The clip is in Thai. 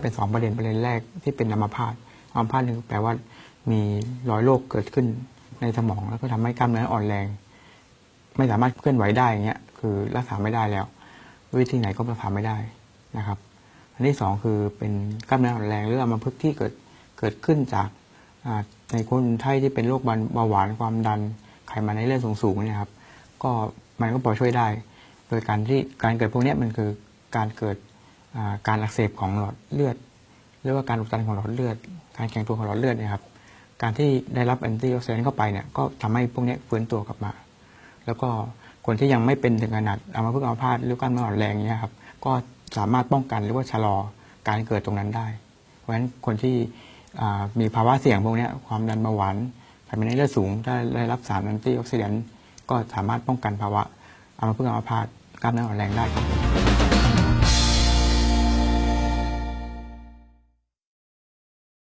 เป็นสองประเด็นประเด็นแรกที่เป็นอัมพาตอัมพาตหนึ่งแปลว่ามีรอยโรคเกิดขึ้นในสมองแล้วก็ทำให้กล้ามเนื้ออ่อนแรง ไม่สามารถเคลื่อนไหวได้อย่างเงี้ยคือรักษาไม่ได้แล้ว วิธีไหนก็รักษาไม่ได้นะครับ อันที่สองคือเป็นกล้ามเนื้ออ่อนแรงหรืออัมพฤกษ์ที่เกิดเกิดขึ้นจากในคนไข้ที่เป็นโรคเบาหวานความดันไขมันในเลือดสูงๆเนี่ยครับ ก็มันก็พอช่วยได้ โดยการที่การเกิดพวกนี้มันคือการเกิด การอักเสบของหลอดเลือดหรือว่าการอุดตันของหลอดเลือด การแข็งตัวของหลอดเลือดเนะครับ การที่ได้รับแอนตี้ออกซิแดนต์เข้าไปเนี่ยก็ทำให้พวกนี้ฟื้นตัวกลับมา แล้วก็คนที่ยังไม่เป็นถึงขนาดอัมาพฤกษ์อัมพาตหรือกล้ามเนื้ออ่อนแรงเนี้ยครับก็สามารถป้องกันหรือว่าชะลอการเกิดตรงนั้นได้ เพราะฉะนั้นคนที่มีภาวะเสี่ยงพวกนี้ความดันเบาหวานไขมันในเลือดสูงถ้าได้รับสารแอนตี้ออกซิแดนต์ก็สามารถป้องกันภาวะอัมาพฤกษ์อัมพาตกล้ามเนื้ออ่อนแรงได้ครับ